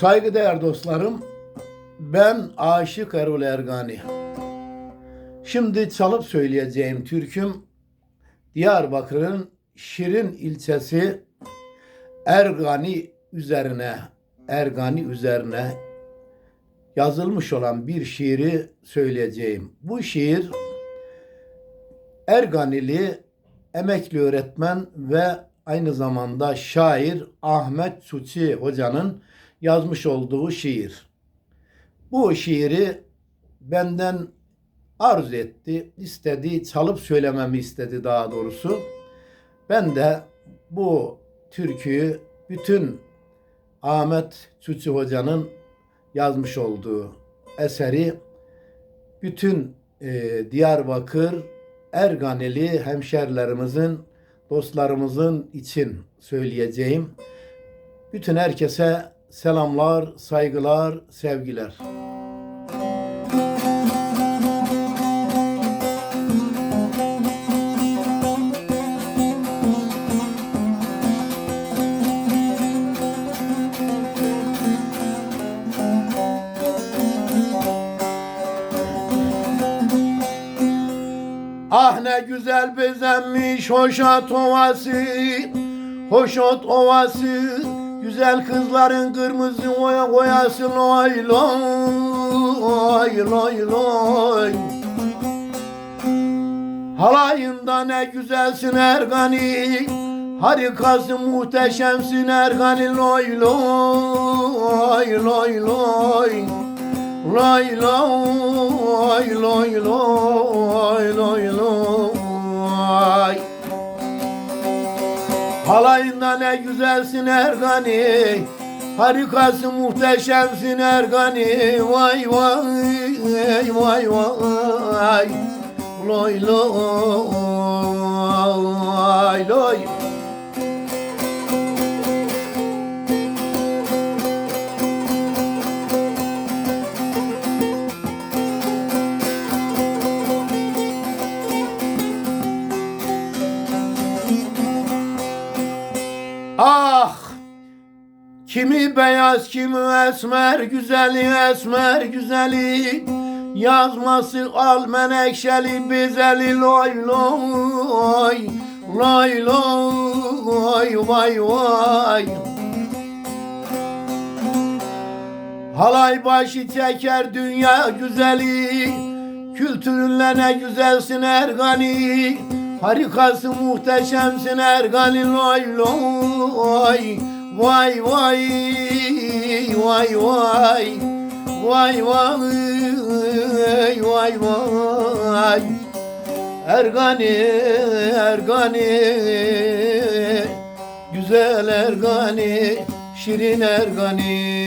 Saygıdeğer dostlarım, ben Aşık Erol Ergani. Şimdi çalıp söyleyeceğim türküm Diyarbakır'ın Şirin ilçesi Ergani üzerine, Ergani üzerine yazılmış olan bir şiiri söyleyeceğim. Bu şiir Erganili emekli öğretmen ve aynı zamanda şair Ahmet Suçi hocanın yazmış olduğu şiir. Bu şiiri benden arz etti, istedi, çalıp söylememi istedi daha doğrusu. Ben de bu türküyü bütün Ahmet Suçi hocanın yazmış olduğu eseri bütün e, Diyarbakır Erganeli hemşerilerimizin, dostlarımızın için söyleyeceğim. Bütün herkese selamlar, saygılar, sevgiler. Ah ne güzel bezenmiş hoşat ovası Hoşot ovası Güzel kızların kırmızı oya koyası Loy loy loy loy. Halayında ne güzelsin Ergani Harikasın muhteşemsin Ergani Loy loy loy. Loy Loy loy loy loy loy loy Halayında ne güzelsin Ergani Harikasın muhteşemsin Ergani. Vay vay vay vay Loy loy loy Kimi beyaz, kimi esmer, güzeli esmer, güzeli. Yazması al menekşeli, bezeli loy loy. Loy loy, vay vay. Halay başı çeker dünya güzeli. Kültürünle ne güzelsin Ergani. Harikasın muhteşemsin Ergani loy loy Vay vay vay vay. Vay vay vay vay. Ergani Ergani. Güzel Ergani Şirin Ergani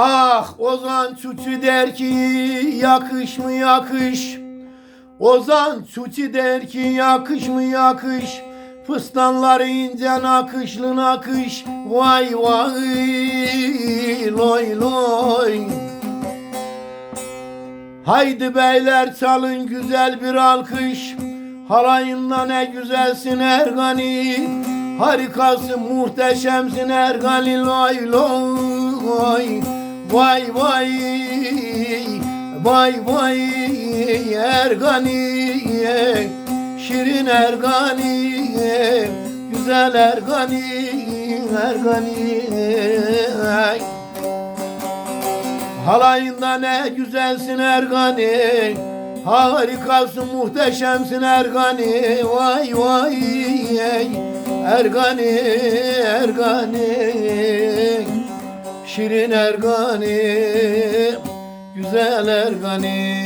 Ah Ozan Çuçi der ki yakış mı yakış? Ozan Çuçi der ki yakış mı yakış? Fıstanları ince nakışlı nakış Vay vay loy loy. Haydi beyler çalın güzel bir alkış. Halayında ne güzelsin Ergani. Harikasın muhteşemsin Ergani loy loy Vay vay vay vay Ergani Şirin Ergani Güzel Ergani Ergani Halayında ne güzelsin Ergani Harikasın muhteşemsin Ergani. Vay vay Ergani Ergani Şirin Ergani Güzel Ergani